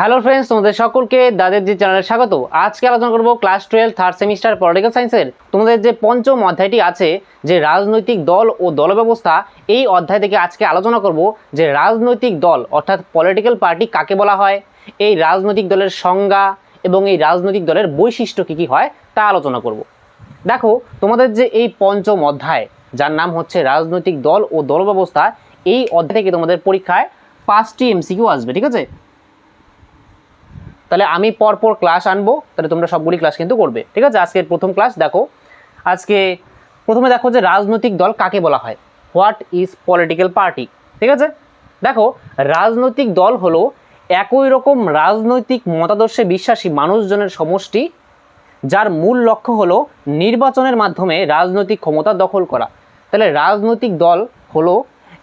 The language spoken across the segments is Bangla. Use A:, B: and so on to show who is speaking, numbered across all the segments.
A: হ্যালো ফ্রেন্ডস, তোমাদের সকলকে দাদের যে চ্যানেলে স্বাগত। আজকে আলোচনা করব class twelve, third semester political সায়েন্সের। তোমাদের যে পঞ্চম অধ্যায়টি আছে, যে রাজনৈতিক দল ও দল ব্যবস্থা এই অধ্যায় থেকে আজকে আলোচনা করব যে রাজনৈতিক দল, অর্থাৎ পলিটিক্যাল পার্টি কাকে বলা হয়, এই রাজনৈতিক দলের সংজ্ঞা এবং এই রাজনৈতিক দলের বৈশিষ্ট্য কী কী হয়, তা আলোচনা করব। দেখো, তোমাদের যে এই পঞ্চম অধ্যায়, যার নাম হচ্ছে রাজনৈতিক দল ও দল ব্যবস্থা এই অধ্যায় থেকে তোমাদের পরীক্ষায় পাঁচটি এমসিকিউ আসবে, ঠিক আছে? তাহলে আমি পরপর ক্লাস আনব, তাহলে তোমরা সবগুলি ক্লাস কিন্তু করবে। ঠিক আছে? আজকের প্রথম ক্লাস দেখো। আজকে প্রথমে দেখো যে রাজনৈতিক দল কাকে বলা হয়? হোয়াট ইজ পলিটিক্যাল পার্টি ঠিক আছে? দেখো, রাজনৈতিক দল হলো একই রকম রাজনৈতিক মতাদর্শে বিশ্বাসী মানুষজনের সমষ্টি, যার মূল লক্ষ্য হলো নির্বাচনের মাধ্যমে রাজনৈতিক ক্ষমতা দখল করা। তাহলে রাজনৈতিক দল হলো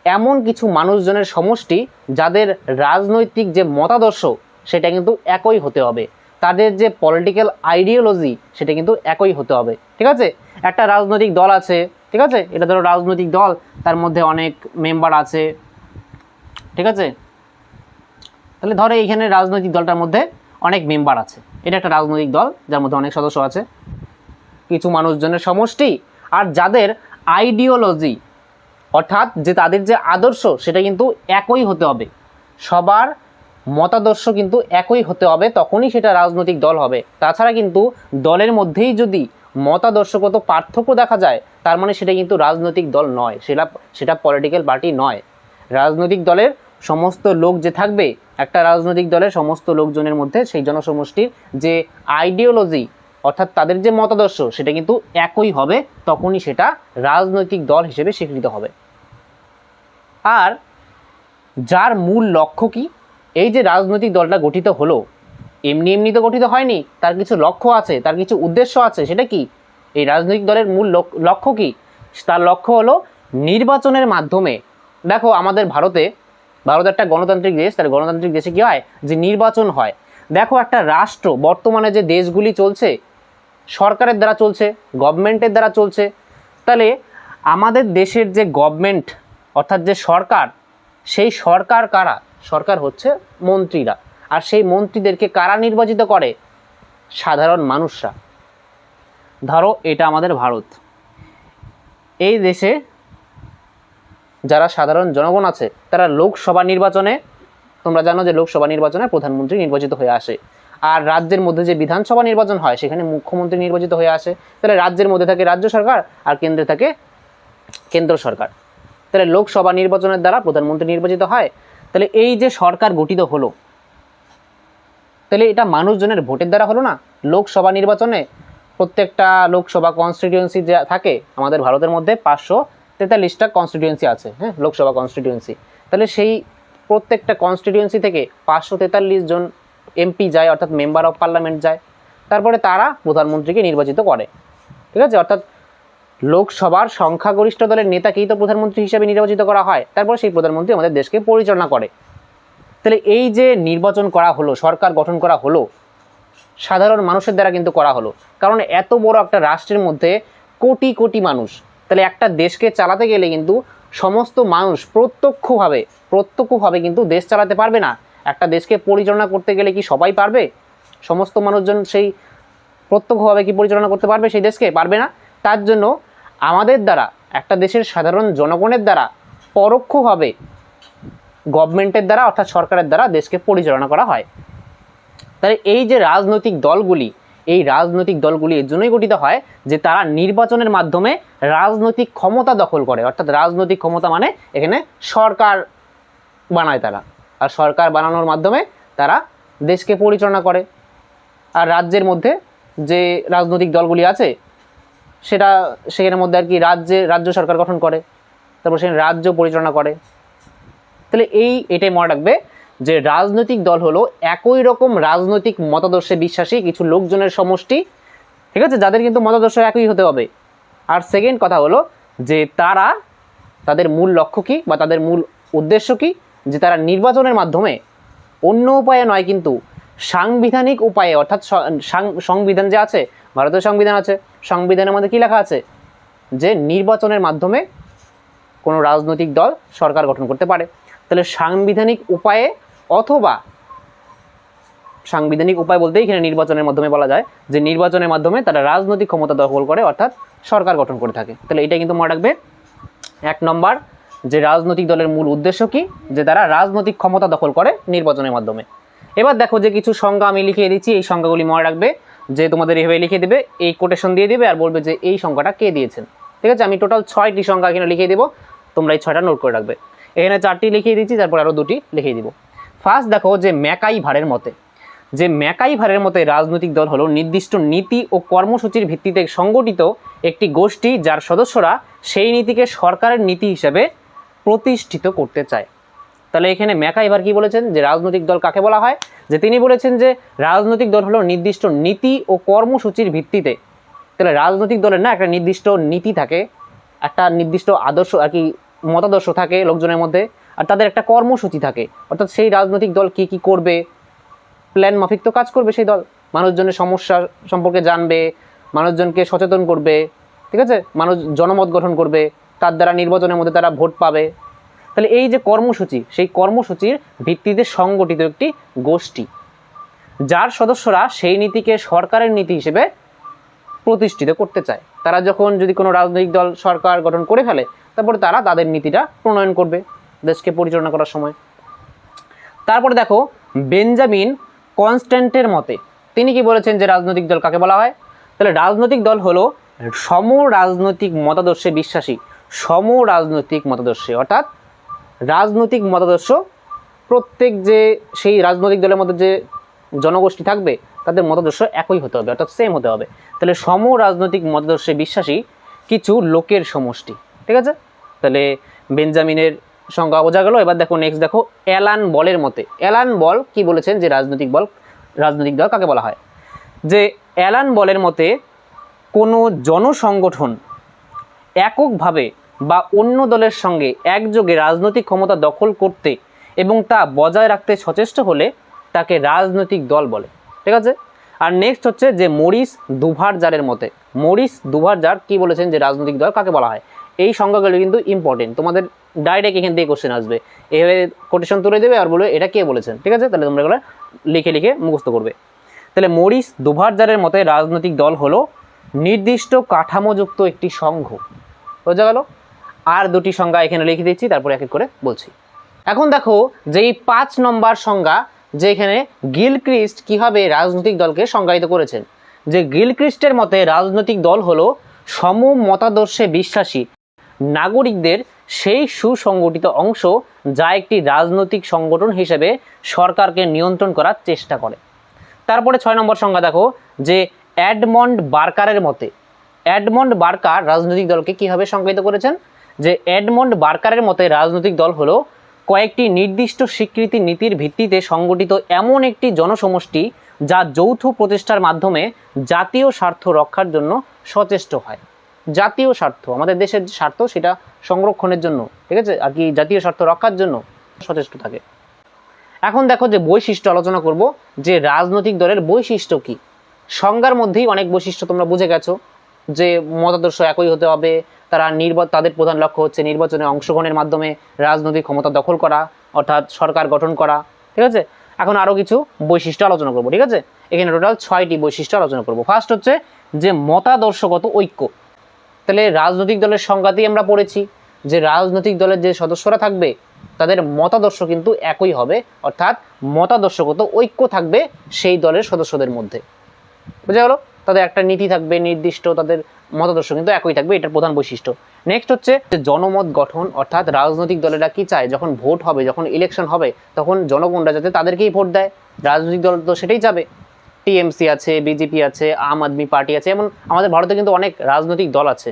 A: এমন কিছু মানুষজনের সমষ্টি, যাদের রাজনৈতিক যে মতাদর্শ সেটা কিন্তু একই হতে হবে। তাদের যে পলিটিক্যাল আইডিওলজি সেটা কিন্তু একই হতে হবে। ঠিক আছে? একটা রাজনৈতিক দল আছে, ঠিক আছে? এটা ধরো রাজনৈতিক দল, তার মধ্যে অনেক মেম্বার আছে। ঠিক আছে? তাহলে ধরো এইখানে রাজনৈতিক দলটার মধ্যে অনেক মেম্বার আছে। এটা একটা রাজনৈতিক দল, যার মধ্যে অনেক সদস্য আছে। কিছু মানুষজনের সমষ্টি আর যাদের আইডিওলজি অর্থাৎ যে তাদের যে আদর্শ, সেটা কিন্তু একই হতে হবে। সবার মতাদর্শ কিন্তু একই হতে হবে, তখনই সেটা রাজনৈতিক দল হবে। তাছাড়া কিন্তু দলের মধ্যেই যদি মতাদর্শগত পার্থক্য দেখা যায়, তার মানে সেটা কিন্তু রাজনৈতিক দল নয়, সেটা সেটা পলিটিক্যাল পার্টি নয়। রাজনৈতিক দলের সমস্ত লোক যে থাকবে, একটা রাজনৈতিক দলের সমস্ত লোকজনের মধ্যে সেই জনসমষ্টির যে আইডিওলজি অর্থাৎ তাদের যে মতাদর্শ, সেটা কিন্তু একই হবে, তখনই সেটা রাজনৈতিক দল হিসেবে স্বীকৃত হবে। আর যার মূল লক্ষ্য কি? এই যে রাজনৈতিক দলটা গঠিত হলো, এমনি এমনি তো গঠিত হয়নি, তার কিছু লক্ষ্য আছে, তার কিছু উদ্দেশ্য আছে, সেটা কি? এই রাজনৈতিক দলের মূল লক- লক্ষ্য কি? তার লক্ষ্য হলো নির্বাচনের মাধ্যমে। দেখো, আমাদের ভারতে, ভারত একটা গণতান্ত্রিক দেশ তার গণতান্ত্রিক দেশে কী হয়? যে নির্বাচন হয়। দেখো, একটা রাষ্ট্র, বর্তমানে যে দেশগুলি চলছে, সরকারের দ্বারা চলছে গভর্নমেন্টের দ্বারা চলছে, তাহলে আমাদের দেশের যে গভর্নমেন্ট অর্থাৎ যে সরকার, সেই সরকার কারা? সরকার হচ্ছে মন্ত্রীরা। আর সেই মন্ত্রীদেরকে কারা নির্বাচিত করে? সাধারণ মানুষরা। ধরো এটা আমাদের ভারত। এই দেশে যারা সাধারণ জনগণ আছে, তারা লোকসভা নির্বাচনে, তোমরা জানো যে লোকসভা নির্বাচনে প্রধানমন্ত্রী নির্বাচিত হয়ে আসে। আর রাজ্যের মধ্যে যে বিধানসভা নির্বাচন হয়, সেখানে মুখ্যমন্ত্রী নির্বাচিত হয়ে আসে। তাহলে রাজ্যের মধ্যে থাকে রাজ্য সরকার, আর কেন্দ্রে থাকে কেন্দ্র সরকার। তাহলে লোকসভা নির্বাচনের দ্বারা প্রধানমন্ত্রী নির্বাচিত হয় তাহলে এই যে সরকার গঠিত হলো, তাহলে এটা মানুষজনের ভোটের দ্বারা হলো না? লোকসভা নির্বাচনে প্রত্যেকটা লোকসভা কনস্টিটিউয়েন্সি যা থাকে, আমাদের ভারতের মধ্যে পাঁচশো তেতাল্লিশটা কনস্টিটিউয়েন্সি আছে হ্যাঁ লোকসভা কনস্টিটিউয়েন্সি তাহলে সেই প্রত্যেকটা কনস্টিটিউয়েন্সি থেকে পাঁচশো তেতাল্লিশ জন এমপি যায়, অর্থাৎ মেম্বার অফ পার্লামেন্ট যায়। তারপরে তারা প্রধানমন্ত্রীকে নির্বাচিত করে। ঠিক আছে? অর্থাৎ লোকসভার সংখ্যাগরিষ্ঠ দলের নেতাকেই তো প্রধানমন্ত্রী হিসেবে নির্বাচিত করা হয়। তারপরে সেই প্রধানমন্ত্রী আমাদের দেশকে পরিচালনা করে। তাহলে এই যে নির্বাচন করা হলো, সরকার গঠন করা হলো, সাধারণ মানুষের দ্বারা কিন্তু করা হলো। কারণ এত বড় একটা রাষ্ট্রের মধ্যে কোটি কোটি মানুষ। তাহলে একটা দেশকে চালাতে গেলে কিন্তু সমস্ত মানুষ প্রত্যক্ষভাবে প্রত্যক্ষভাবে কিন্তু দেশ চালাতে পারবে না। একটা দেশকে পরিচালনা করতে গেলে কি সবাই পারবে? সমস্ত মানুষজন সেই প্রত্যক্ষভাবে কি পরিচালনা করতে পারবে সেই দেশকে? পারবে না। তার জন্য আমাদের দ্বারা, একটা দেশের সাধারণ জনগণের দ্বারা পরোক্ষভাবে গভর্নমেন্টের দ্বারা অর্থাৎ সরকারের দ্বারা দেশকে পরিচালনা করা হয়। তাহলে এই যে রাজনৈতিক দলগুলি, এই রাজনৈতিক দলগুলি এর জন্যই গঠিত হয় যে তারা নির্বাচনের মাধ্যমে রাজনৈতিক ক্ষমতা দখল করে। অর্থাৎ রাজনৈতিক ক্ষমতা মানে এখানে সরকার বানায় তারা। আর সরকার বানানোর মাধ্যমে তারা দেশকে পরিচালনা করে। আর রাজ্যের মধ্যে যে রাজনৈতিক দলগুলি আছে সেটা সেখানের মধ্যে আর কি রাজ্যে, রাজ্য সরকার গঠন করে, তারপর সেখানে রাজ্য পরিচালনা করে। তাহলে এই এটাই মনে রাখবে যে রাজনৈতিক দল হলো একই রকম রাজনৈতিক মতাদর্শে বিশ্বাসী কিছু লোকজনের সমষ্টি, ঠিক আছে? যাদের কিন্তু মতাদর্শ একই হতে হবে। আর সেকেন্ড কথা হলো যে তারা তাদের মূল লক্ষ্য কী বা তাদের মূল উদ্দেশ্য কী? যে তারা নির্বাচনের মাধ্যমে অন্য উপায়ে নয় কিন্তু সাংবিধানিক উপায়ে, অর্থাৎ সংবিধান যে আছে ভারতের সংবিধান আছে। সংবিধানের মধ্যে কী লেখা আছে? যে নির্বাচনের মাধ্যমে কোনো রাজনৈতিক দল সরকার গঠন করতে পারে। তাহলে সাংবিধানিক উপায়ে অথবা সাংবিধানিক উপায় বলতে এখানে নির্বাচনের মাধ্যমে বলা যায় যে নির্বাচনের মাধ্যমে তারা রাজনৈতিক ক্ষমতা দখল করে অর্থাৎ সরকার গঠন করে থাকে। তাহলে এটা কিন্তু মনে রাখবে। এক নম্বর, যে রাজনৈতিক দলের মূল উদ্দেশ্য কি? যে তারা রাজনৈতিক ক্ষমতা দখল করে নির্বাচনের মাধ্যমে। এবার দেখো যে কিছু সংজ্ঞা আমি লিখিয়ে দিচ্ছি। এই সংজ্ঞাগুলি মনে রাখবে। যে তোমাদের এভাবে লিখে দেবে, এই কোটেশন দিয়ে দেবে আর বলবে যে এই সংখ্যাটা কে দিয়েছেন। ঠিক আছে? আমি টোটাল ছয়টি সংখ্যা এখানে লিখিয়ে দেবো, তোমরা এই ছয়টা নোট করে রাখবে। এখানে চারটি লিখিয়ে দিচ্ছি, তারপর আরও দুটি লিখিয়ে দিব। ফার্স্ট দেখো যে ম্যাকাই ভারের মতে, যে ম্যাকাই ভারের মতে রাজনৈতিক দল হলো নির্দিষ্ট নীতি ও কর্মসূচির ভিত্তিতে সংগঠিত একটি গোষ্ঠী যার সদস্যরা সেই নীতিকে সরকারের নীতি হিসেবে প্রতিষ্ঠিত করতে চায়। তাহলে এখানে ম্যাকা এবার কি বলেছেন? যে রাজনৈতিক দল কাকে বলা হয়? যে তিনি বলেছেন যে রাজনৈতিক দল হলো নির্দিষ্ট নীতি ও কর্মসূচির ভিত্তিতে। তাহলে রাজনৈতিক দলের না একটা নির্দিষ্ট নীতি থাকে, একটা নির্দিষ্ট আদর্শ আর কি মতাদর্শ থাকে লোকজনের মধ্যে, আর তাদের একটা কর্মসূচি থাকে। অর্থাৎ সেই রাজনৈতিক দল কি কি করবে? প্ল্যান মাফিক তো কাজ করবে সেই দল। মানুষজনের সমস্যা সম্পর্কে জানবে, মানুষজনকে সচেতন করবে, ঠিক আছে? মানুষ জনমত গঠন করবে, তার দ্বারা নির্বাচনের মধ্যে তারা ভোট পাবে। তাহলে এই যে কর্মসূচি, সেই কর্মসূচির ভিত্তিতে সংগঠিত একটি গোষ্ঠী, যার সদস্যরা সেই নীতিকে সরকারের নীতি হিসেবে প্রতিষ্ঠিত করতে চায়। তারা যখন যদি কোনো রাজনৈতিক দল সরকার গঠন করে ফেলে, তারপরে তারা তাদের নীতিটা প্রণয়ন করবে দেশকে পরিচালনা করার সময়। তারপরে দেখো, বেঞ্জামিন কনস্ট্যান্টের মতে, তিনি কি বলেছেন যে রাজনৈতিক দল কাকে বলা হয়? তাহলে রাজনৈতিক দল হলো সম রাজনৈতিক মতাদর্শে বিশ্বাসী সম রাজনৈতিক মতাদর্শে, অর্থাৎ রাজনৈতিক মতাদর্শ, প্রত্যেক যে সেই রাজনৈতিক দলের মধ্যে যে জনগোষ্ঠী থাকবে, তাদের মতাদর্শ একই হতে হবে, অর্থাৎ সেম হতে হবে। তাহলে সম রাজনৈতিক মতাদর্শে বিশ্বাসী কিছু লোকের সমষ্টি, ঠিক আছে? তাহলে বেঞ্জামিনের সংজ্ঞা বোঝা গেল, এবার দেখো নেক্সট দেখো অ্যালান বলের মতে। অ্যালান বল কি বলেছেন যে রাজনৈতিক বল, রাজনৈতিক দল কাকে বলা হয়? যে অ্যালান বলের মতে কোনো জনসংগঠন এককভাবে বা অন্য দলের সঙ্গে একযোগে রাজনৈতিক ক্ষমতা দখল করতে এবং তা বজায় রাখতে সচেষ্ট হলে তাকে রাজনৈতিক দল বলে। ঠিক আছে? আর নেক্সট হচ্ছে যে মরিস দুভারজারের মতে। মরিস দুভারজার কি বলেছেন যে রাজনৈতিক দল কাকে বলা হয়? এই সংজ্ঞাগুলো কিন্তু ইম্পর্টেন্ট তোমাদের ডাইরেক্ট এখান থেকে কোশ্চেন আসবে। এভাবে কোটেশন তুলে দেবে আর বলবে এটা কে বলেছেন? ঠিক আছে? তাহলে তোমরা এগুলো লিখে লিখে মুখস্থ করবে। তাহলে মরিস দুভারজারের মতে রাজনৈতিক দল হলো নির্দিষ্ট কাঠামোযুক্ত একটি সংঘ। বোঝা গেল? আর দুটি সংজ্ঞা এখানে লিখে দিচ্ছি, তারপরে এক এক করে বলছি। এখন দেখো যে এই পাঁচ নম্বর সংজ্ঞা, যে এখানে গিলক্রিস্ট কীভাবে রাজনৈতিক দলকে সংজ্ঞায়িত করেছেন? যে গিলক্রিস্টের মতে রাজনৈতিক দল হলো সম মতাদর্শে বিশ্বাসী। নাগরিকদের সেই সুসংগঠিত অংশ যা একটি রাজনৈতিক সংগঠন হিসেবে সরকারকে নিয়ন্ত্রণ করার চেষ্টা করে। তারপরে ছয় নম্বর সংজ্ঞা দেখো, যে অ্যাডমন্ড বার্কারের মতে অ্যাডমন্ড বার্কার রাজনৈতিক দলকে কীভাবে সংজ্ঞায়িত করেছেন? যে এডমন্ড বার্কারের মতে রাজনৈতিক দল হলো, কয়েকটি নির্দিষ্ট স্বীকৃতি নীতির ভিত্তিতে সংগঠিত এমন একটি জনসমষ্টি যা যৌথ প্রচেষ্টার মাধ্যমে জাতীয় স্বার্থ রক্ষার জন্য সচেষ্ট হয়। জাতীয় স্বার্থ, আমাদের দেশের যে স্বার্থ সেটা সংরক্ষণের জন্য, ঠিক আছে? আর কি জাতীয় স্বার্থ রক্ষার জন্য সচেষ্ট থাকে। এখন দেখো যে বৈশিষ্ট্য আলোচনা করব, যে রাজনৈতিক দলের বৈশিষ্ট্য কি? সংজ্ঞার মধ্যেই অনেক বৈশিষ্ট্য তোমরা বুঝে গেছো। যে মতাদর্শ একই হতে হবে, তারা নির্বাচন তাদের প্রধান লক্ষ্য হচ্ছে নির্বাচনে অংশগ্রহণের মাধ্যমে রাজনৈতিক ক্ষমতা দখল করা, অর্থাৎ সরকার গঠন করা, ঠিক আছে? এখন আরও কিছু বৈশিষ্ট্য আলোচনা করব, ঠিক আছে? এখানে টোটাল ছয়টি বৈশিষ্ট্য আলোচনা করব। ফার্স্ট হচ্ছে যে মতাদর্শগত ঐক্য। তাহলে রাজনৈতিক দলের সংজ্ঞাতেই আমরা পড়েছি যে রাজনৈতিক দলের যে সদস্যরা থাকবে, তাদের মতাদর্শ কিন্তু একই হবে, অর্থাৎ মতাদর্শগত ঐক্য থাকবে সেই দলের সদস্যদের মধ্যে। বুঝা গেল? তাদের একটা নীতি থাকবে, নির্দিষ্ট তাদের মতাদর্শ কিন্তু একই থাকবে, এটার প্রধান বৈশিষ্ট্য। নেক্সট হচ্ছে যে জনমত গঠন, অর্থাৎ রাজনৈতিক দলেরা কি চায়? যখন ভোট হবে, যখন ইলেকশন হবে, তখন জনগণরা যাতে তাদেরকেই ভোট দেয়। রাজনৈতিক দল তো সেটাই যাবে টিএমসি আছে, বিজেপি আছে, আম আদমি পার্টি আছে, এমন আমাদের ভারতে কিন্তু অনেক রাজনৈতিক দল আছে।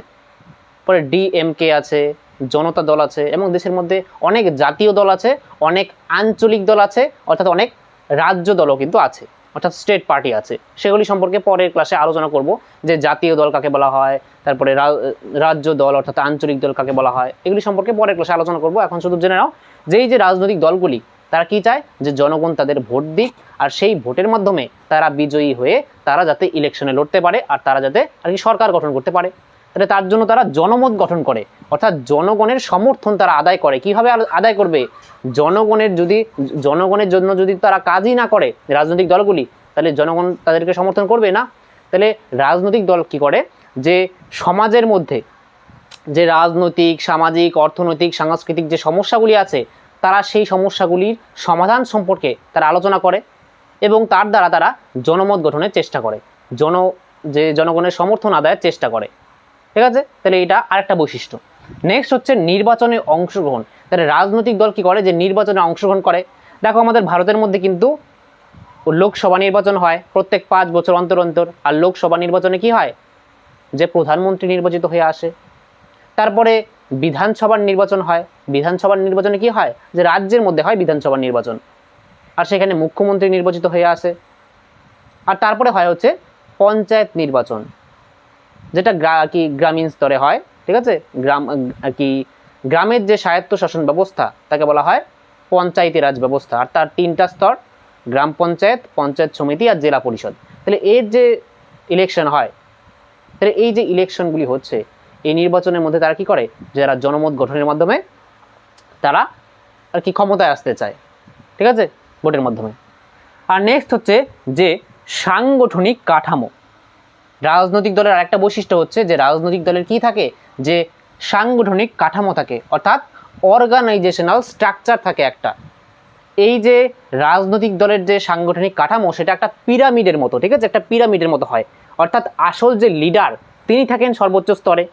A: পরে ডিএমকে আছে, জনতা দল আছে, এবং দেশের মধ্যে অনেক জাতীয় দল আছে, অনেক আঞ্চলিক দল আছে, অর্থাৎ অনেক রাজ্য দলও কিন্তু আছে। অর্থাৎ স্টেট পার্টি আছে। সেগুলি সম্পর্কে পরের ক্লাসে আলোচনা করব, যে জাতীয় দল কাকে বলা হয়, তারপরে রাজ্য দল অর্থাৎ আঞ্চলিক দল কাকে বলা হয়, এগুলি সম্পর্কে পরের ক্লাসে আলোচনা করব। এখন শুধু জেনে নাও যে এই যে রাজনৈতিক দলগুলি, তারা কি চায়? যে জনগণ তাদের ভোট দিক, আর সেই ভোটের মাধ্যমে তারা বিজয়ী হয়ে তারা যাতে ইলেকশনে লড়তে পারে, আর তারা যাতে আর কি সরকার গঠন করতে পারে। তাহলে তার জন্য তারা জনমত গঠন করে। অর্থাৎ জনগণের সমর্থন তারা আদায় করে। কীভাবে আদায় করবে? জনগণের যদি, জনগণের জন্য যদি তারা কাজই না করে রাজনৈতিক দলগুলি, তাহলে জনগণ তাদেরকে সমর্থন করবে না। তাহলে রাজনৈতিক দল কি করে? যে সমাজের মধ্যে যে রাজনৈতিক, সামাজিক, অর্থনৈতিক, সাংস্কৃতিক যে সমস্যাগুলি আছে, তারা সেই সমস্যাগুলির সমাধান সম্পর্কে তারা আলোচনা করে এবং তার দ্বারা তারা জনমত গঠনের চেষ্টা করে। জন যে জনগণের সমর্থন আদায়ের চেষ্টা করে। ঠিক আছে? তাহলে এটা আরেকটা বৈশিষ্ট্য। নেক্সট হচ্ছে নির্বাচনে অংশগ্রহণ। তাহলে রাজনৈতিক দল কি করে? যে নির্বাচনে অংশগ্রহণ করে। দেখো আমাদের ভারতের মধ্যে কিন্তু লোকসভা নির্বাচন হয় প্রত্যেক পাঁচ বছর অন্তর অন্তর। আর লোকসভা নির্বাচনে কি হয়? যে প্রধানমন্ত্রী নির্বাচিত হয়ে আসে। তারপরে বিধানসভার নির্বাচন হয়। বিধানসভার নির্বাচনে কি হয়? যে রাজ্যের মধ্যে হয় বিধানসভার নির্বাচন। আর সেখানে মুখ্যমন্ত্রী নির্বাচিত হয়ে আসে। আর তারপরে হয় হচ্ছে পঞ্চায়েত নির্বাচন। যেটা কি গ্রামীণ স্তরে হয়, ঠিক আছে? গ্রাম কি গ্রামের যে স্বায়ত্তশাসন ব্যবস্থা, তাকে বলা হয় পঞ্চায়েতি রাজ ব্যবস্থা। আর তার তিনটা স্তর, গ্রাম পঞ্চায়েত পঞ্চায়েত সমিতি আর জেলা পরিষদ। তাহলে এর যে ইলেকশন হয়, তাহলে এই যে ইলেকশনগুলি হচ্ছে, এই নির্বাচনের মধ্যে তারা কি করে? যারা জনমত গঠনের মাধ্যমে তারা আর কি ক্ষমতায় আসতে চায়, ঠিক আছে? ভোটের মাধ্যমে। আর নেক্সট হচ্ছে যে সাংগঠনিক কাঠামো। রাজনৈতিক দলের আরেকটা বৈশিষ্ট্য হচ্ছে যে রাজনৈতিক দলের কি থাকে? যে সাংগঠনিক কাঠামো থাকে, অর্থাৎ অর্গানাইজেশনাল স্ট্রাকচার থাকে একটা। এই যে রাজনৈতিক দলের যে সাংগঠনিক কাঠামো, সেটা একটা পিরামিডের মতো, ঠিক আছে? একটা পিরামিডের মতো হয়। অর্থাৎ আসল যে লিডার তিনি থাকেন সর্বোচ্চ স্তরে।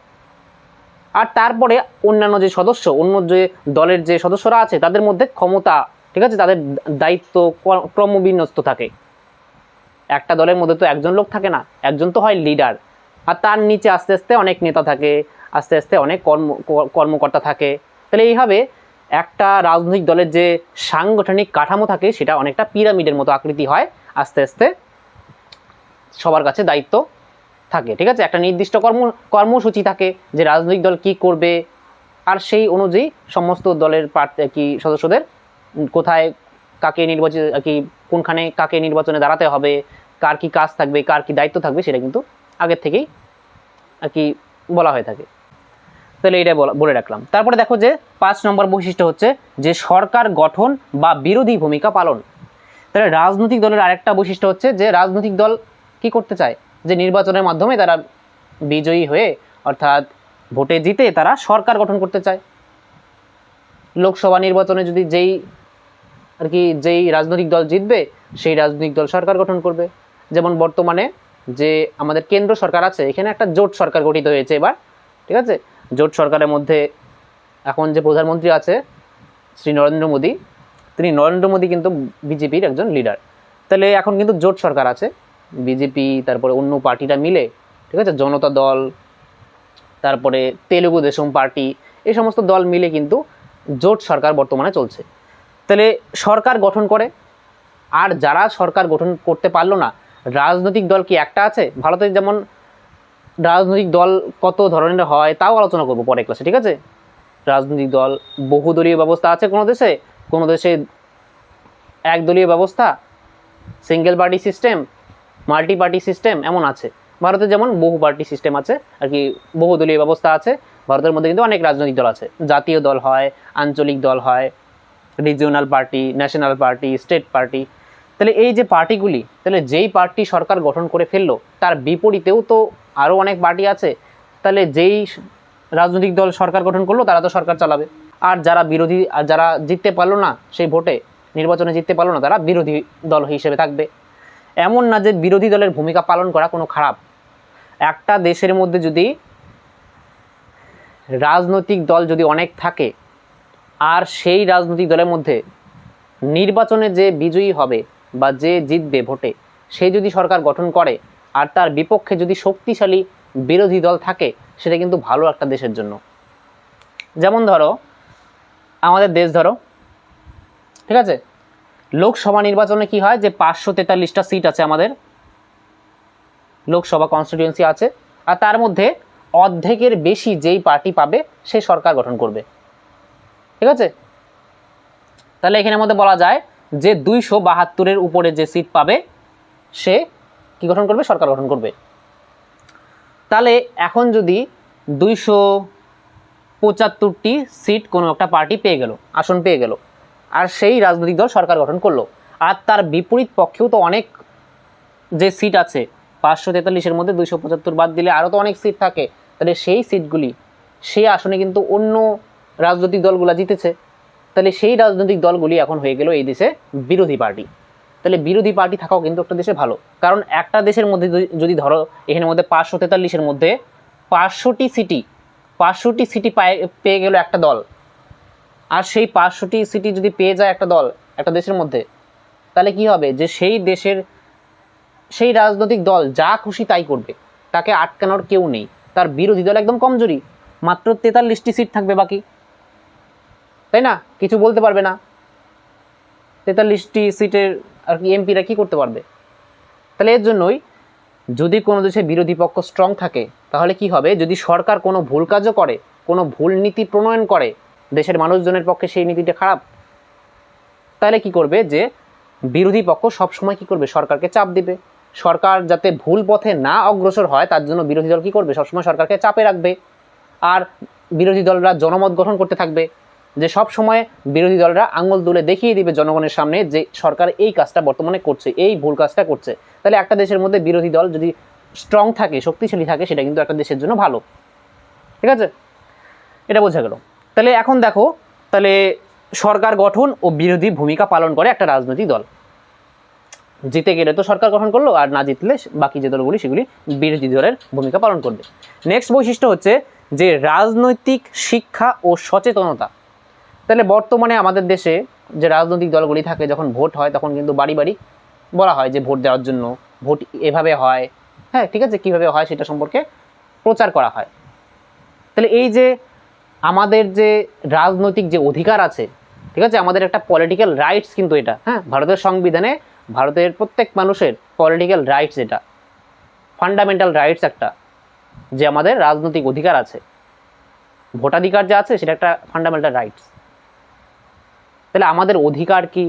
A: আর তারপরে অন্যান্য যে সদস্য, অন্য যে দলের যে সদস্যরা আছে, তাদের মধ্যে ক্ষমতা, ঠিক আছে? তাদের দায়িত্ব ক্রমবিন্যস্ত থাকে। একটা দলের মধ্যে তো একজন লোক থাকে না, একজন তো হয় লিডার আর তার নিচে আস্তে আস্তে অনেক নেতা থাকে, আস্তে আস্তে অনেক কর্ম, কর্মকর্তা থাকে। তাহলে এইভাবে একটা রাজনৈতিক দলের যে সাংগঠনিক কাঠামো থাকে, সেটা অনেকটা পিরামিডের মতো আকৃতি হয়, আস্তে আস্তে সবার কাছে দায়িত্ব থাকে, ঠিক আছে? একটা নির্দিষ্ট কর্ম, কর্মসূচি থাকে যে রাজনৈতিক দল কি করবে, আর সেই অনুযায়ী সমস্ত দলের কি সদস্যদের কোথায়, কাকে নির্বাচিত কি, কোনখানে কাকে নির্বাচনে দাঁড়াতে হবে কার কি কাজ থাকবে, কার কি দায়িত্ব থাকবে সেটা কিন্তু আগের থেকেই আর কি বলা হয়ে থাকে। তাহলে এটা বলা- রাখলাম। তারপরে দেখো যে পাঁচ নম্বর বৈশিষ্ট্য হচ্ছে যে সরকার গঠন বা বিরোধী ভূমিকা পালন। তাহলে রাজনৈতিক দলের আরেকটা বৈশিষ্ট্য হচ্ছে যে রাজনৈতিক দল কি করতে চায়? যে নির্বাচনের মাধ্যমে তারা বিজয়ী হয়ে অর্থাৎ ভোটে জিতে তারা সরকার গঠন করতে চায়। লোকসভা নির্বাচনে যদি যেই আর কি যেই রাজনৈতিক দল জিতবে, সেই রাজনৈতিক দল সরকার গঠন করবে। যেমন বর্তমানে যে আমাদের কেন্দ্র সরকার আছে, এখানে একটা জোট সরকার গঠিত হয়েছে এবার, ঠিক আছে? জোট সরকারের মধ্যে এখন যে প্রধানমন্ত্রী আছে, শ্রী নরেন্দ্র মোদী, তিনি নরেন্দ্র মোদী কিন্তু বিজেপির একজন লিডার তাহলে এখন কিন্তু জোট সরকার আছে, বিজেপি, তারপরে অন্য পার্টিরা মিলে, ঠিক আছে? জনতা দল, তারপরে তেলুগু দেশম পার্টি, এই সমস্ত দল মিলে কিন্তু জোট সরকার বর্তমানে চলছে। তাহলে সরকার গঠন করে, আর যারা সরকার গঠন করতে পারল না রাজনৈতিক দল কি একটা আছে? ভারতে যেমন রাজনৈতিক দল কত ধরনের হয়, তাও আলোচনা করব পরে ক্লাসে ঠিক আছে? রাজনৈতিক দল বহুদলীয় ব্যবস্থা আছে কোনো দেশে? কোনো দেশে একদলীয় ব্যবস্থা? Single party system multi party system এমন আছে। ভারতে যেমন বহু পার্টি সিস্টেম আছে, আর কি বহুদলীয় ব্যবস্থা আছে। ভারতের মধ্যে কিন্তু অনেক রাজনৈতিক দল আছে। জাতীয় দল হয়, আঞ্চলিক দল হয় regional party national party state party তাহলে এই যে পার্টিগুলি, তাহলে যেই পার্টি সরকার গঠন করে ফেলল, তার বিপরীতেও তো আরও অনেক পার্টি আছে। তাহলে যেই রাজনৈতিক দল সরকার গঠন করল, তারা তো সরকার চালাবে। আর যারা বিরোধী, আর যারা জিততে পারল না সেই ভোটে, নির্বাচনে জিততে পারল না, তারা বিরোধী দল হিসেবে থাকবে। এমন না যে বিরোধী দলের ভূমিকা পালন করা কোনো খারাপ। একটা দেশের মধ্যে যদি রাজনৈতিক দল যদি অনেক থাকে, আর সেই রাজনৈতিক দলের মধ্যে নির্বাচনে যে বিজয়ী হবে বা যে জিতবে ভোটে, সে যদি সরকার গঠন করে আর তার বিপক্ষে যদি শক্তিশালী বিরোধী দল থাকে, সেটা কিন্তু ভালো একটা দেশের জন্য। যেমন ধরো, আমাদের দেশ ধরো, ঠিক আছে? লোকসভা নির্বাচনে কি হয় যে পাঁচশো তেতাল্লিশটা সিট আছে আমাদের, লোকসভা কনস্টিটিউয়েন্সি আছে, আর তার মধ্যে অর্ধেকের বেশি যেই পার্টি পাবে, সে সরকার গঠন করবে। ঠিক আছে? তাহলে এখানে মধ্যে বলা যায় যে দুইশো বাহাত্তরের উপরে যে সিট পাবে, সে কি গঠন করবে? সরকার গঠন করবে। তাহলে এখন যদি দুইশো পঁচাত্তরটি সিট কোনো একটা পার্টি পেয়ে গেল, আসন পেয়ে গেল, আর সেই রাজনৈতিক দল সরকার গঠন করল, আর তার বিপরীত পক্ষেও তো অনেক যে সিট আছে, পাঁচশো তেতাল্লিশের মধ্যে দুইশো পঁচাত্তর বাদ দিলে আরও তো অনেক সিট থাকে, তাহলে সেই সিটগুলি সেই আসনে কিন্তু অন্য রাজনৈতিক দলগুলো জিতেছে। তাহলে সেই রাজনৈতিক দলগুলি এখন হয়ে গেল এই দেশে বিরোধী পার্টি। তাহলে বিরোধী পার্টি থাকাও কিন্তু একটা দেশে ভালো। কারণ একটা দেশের মধ্যে যদি- ধরো, এখানের মধ্যে পাঁচশো তেতাল্লিশের মধ্যে পাঁচশোটি সিটি পাঁচশোটি সিটি পায়, পেয়ে গেল একটা দল। আর সেই পাঁচশোটি সিটি যদি পেয়ে যায় একটা দল, একটা দেশের মধ্যে, তাহলে কি হবে? যে সেই দেশের, সেই রাজনৈতিক দল যা খুশি তাই করবে। তাকে আটকানোর কেউ নেই। তার বিরোধী দল একদম কমজোরি। মাত্র তেতাল্লিশটি সিট থাকবে বাকি। তাই না? কিছু বলতে পারবে না। তেতাল্লিশটি সিটের আর কি এমপিরা কী করতে পারবে? তাহলে এর জন্যই যদি কোনো দেশে বিরোধী পক্ষ স্ট্রং থাকে, তাহলে কি হবে? যদি সরকার কোনো ভুল কাজও করে, কোনো ভুল নীতি প্রণয়ন করে, দেশের মানুষজনের পক্ষে সেই নীতিটা খারাপ, তাহলে কি করবে যে বিরোধী পক্ষ সবসময় কি করবে? সরকারকে চাপ দিবে। সরকার যাতে ভুল পথে না অগ্রসর হয়, তার জন্য বিরোধী দল কি করবে? সবসময় সরকারকে চাপে রাখবে। আর বিরোধী দলরা জনমত গঠন করতে থাকবে। যে সব সময় বিরোধী দলরা আঙুল তুলে দেখিয়ে দিবে জনগণের সামনে যে সরকার এই কাজটা বর্তমানে করছে, এই ভুল কাজটা করছে। তাহলে একটা দেশের মধ্যে বিরোধী দল যদি স্ট্রং থাকে, শক্তিশালী থাকে, সেটা কিন্তু একটা দেশের জন্য ভালো। ঠিক আছে? এটা বোঝা গেল। তাহলে এখন দেখো, তাহলে সরকার গঠন ও বিরোধী ভূমিকা পালন করে একটা রাজনৈতিক দল। জিতে গেলে তো সরকার গঠন করল, আর না জিতলে বাকি যে দলগুলি, সেগুলি বিরোধী দলের ভূমিকা পালন করবে। নেক্সট বৈশিষ্ট্য হচ্ছে যে রাজনৈতিক শিক্ষা ও সচেতনতা। তাহলে বর্তমানে আমাদের দেশে যে রাজনৈতিক দলগুলি থাকে, যখন ভোট হয়, তখন কিন্তু বাড়ি বাড়ি বলা হয় যে ভোট দেওয়ার জন্য, ভোট এভাবে হয়। হ্যাঁ ঠিক আছে, কীভাবে হয় সেটা সম্পর্কে প্রচার করা হয়। তাহলে এই যে আমাদের যে রাজনৈতিক যে অধিকার আছে, ঠিক আছে, আমাদের একটা পলিটিক্যাল রাইটস কিন্তু এটা হ্যাঁ ভারতের সংবিধানে ভারতের প্রত্যেক মানুষের পলিটিক্যাল রাইটস এটা। ফান্ডামেন্টাল রাইটস একটা, যে আমাদের রাজনৈতিক অধিকার আছে। ভোটাধিকার যা আছে, সেটা একটা ফান্ডামেন্টাল রাইটস তাহলে আমাদের অধিকার কি?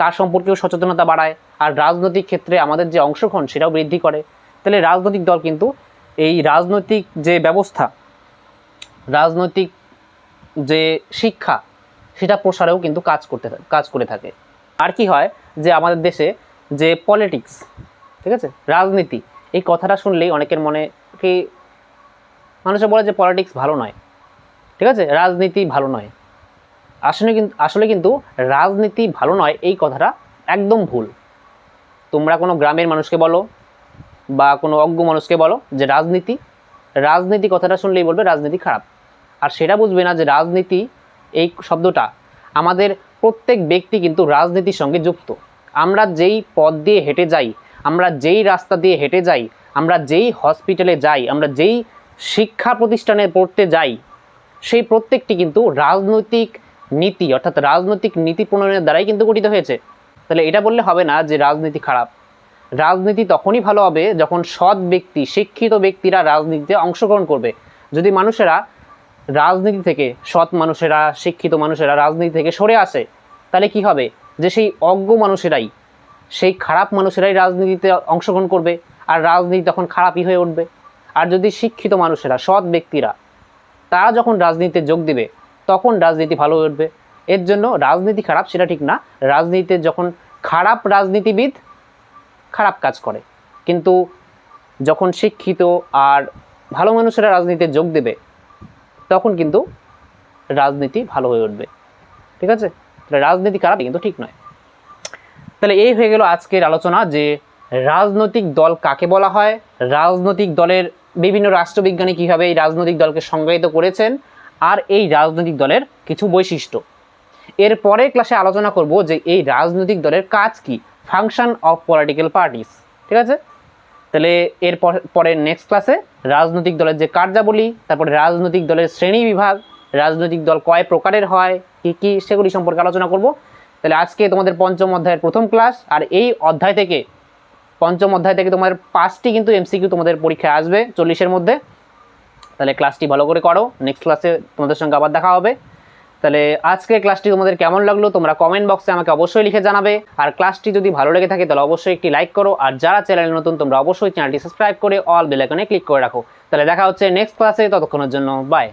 A: তার সম্পর্কেও সচেতনতা বাড়ায়, আর রাজনৈতিক ক্ষেত্রে আমাদের যে অংশগ্রহণ সেটাও বৃদ্ধি করে। তাহলে রাজনৈতিক দল কিন্তু এই রাজনৈতিক যে ব্যবস্থা, রাজনৈতিক যে শিক্ষা, সেটা প্রসারেও কিন্তু কাজ করতে কাজ করে থাকে। আর কি হয় যে আমাদের দেশে যে পলিটিক্স ঠিক আছে? রাজনীতি, এই কথাটা শুনলেই অনেকের মনে কি, মানুষে বলে যে পলিটিক্স ভালো নয়। ঠিক আছে? রাজনীতি ভালো নয়। আসলে কিন্তু আসলে কিন্তু রাজনীতি ভালো নয়, এই কথাটা একদম ভুল। তোমরা কোনো গ্রামের মানুষকে বলো বা কোনো অজ্ঞ মানুষকে বলো যে রাজনীতি রাজনীতি কথাটা শুনলেই বলবে রাজনীতি খারাপ। আর সেটা বুঝবে না যে রাজনীতি, এই শব্দটা আমাদের প্রত্যেক ব্যক্তি কিন্তু রাজনীতির সঙ্গে যুক্ত। আমরা যেই পথ দিয়ে হেঁটে যাই, আমরা যেই রাস্তা দিয়ে হেঁটে যাই, আমরা যেই হসপিটালে যাই, আমরা যেই শিক্ষা প্রতিষ্ঠানে পড়তে যাই, সেই প্রত্যেকটি কিন্তু রাজনৈতিক নীতি, অর্থাৎ রাজনৈতিক নীতি প্রণয়নের দ্বারাই কিন্তু গঠিত হয়েছে। তাহলে এটা বললে হবে না যে রাজনীতি খারাপ। রাজনীতি তখনই ভালো হবে যখন সৎ ব্যক্তি, শিক্ষিত ব্যক্তিরা রাজনীতিতে অংশগ্রহণ করবে। যদি মানুষেরা রাজনীতি থেকে, সৎ মানুষেরা, শিক্ষিত মানুষেরা রাজনীতি থেকে সরে আসে, তাহলে কি হবে? যে সেই অজ্ঞ মানুষেরাই, সেই খারাপ মানুষেরাই রাজনীতিতে অংশগ্রহণ করবে আর রাজনীতি তখন খারাপই হয়ে উঠবে। আর যদি শিক্ষিত মানুষেরা, সৎ ব্যক্তিরা, তারা যখন রাজনীতিতে যোগ দিবে তখন রাজনীতি ভালো উঠবে এর জন্য রাজনীতি খারাপ সেটা ঠিক না। রাজনীতিতে যখন খারাপ রাজনীতিবিদ খারাপ কাজ করে। কিন্তু যখন শিক্ষিত আর ভালো মানুষেরা রাজনীতিতে যোগ দেবে, তখন কিন্তু রাজনীতি ভালো হয়ে উঠবে। ঠিক আছে? তাহলে রাজনীতি খারাপ কিন্তু ঠিক নয়। তাহলে এই হয়ে গেল আজকের আলোচনা যে রাজনৈতিক দল কাকে বলা হয়, রাজনৈতিক দলের বিভিন্ন রাষ্ট্রবিজ্ঞানী কীভাবে এই রাজনৈতিক দলকে সংজ্ঞায়িত করেছেন আর এই রাজনৈতিক দলের কিছু বৈশিষ্ট্য। এর পরের ক্লাসে আলোচনা করব যে এই রাজনৈতিক দলের কাজ কি ফাংশন অফ পলিটিক্যাল পার্টিস ঠিক আছে? তাহলে এর পর- নেক্সট ক্লাসে রাজনৈতিক দলের যে কার্যাবলী, তারপরে রাজনৈতিক দলের শ্রেণি বিভাগ, রাজনৈতিক দল কয় প্রকারের হয়, কী কী, সেগুলি সম্পর্কে আলোচনা করব। তাহলে আজকে তোমাদের পঞ্চম অধ্যায়ের প্রথম ক্লাস আর এই অধ্যায় থেকে, পঞ্চম অধ্যায় থেকে তোমাদের পাঁচটি কিন্তু এমসিকিউ তোমাদের পরীক্ষায় আসবে চল্লিশের মধ্যে। তাহলে ক্লাসটি ভালো করে করো। নেক্সট ক্লাসে তোমাদের সঙ্গে আবার দেখা হবে। তাহলে আজকে ক্লাসটি তোমাদের কেমন লাগল তোমরা কমেন্ট বক্সে আমাকে অবশ্যই লিখে জানাবে। আর ক্লাসটি যদি ভালো লেগে থাকে তাহলে অবশ্যই একটি লাইক করো। আর যারা চ্যানেল নতুন, তোমরা অবশ্যই চ্যানেলটি সাবস্ক্রাইব করে অল বেলাইকনে ক্লিক করে রাখো। তাহলে দেখা হচ্ছে নেক্সট ক্লাসে ততক্ষণের জন্য বাই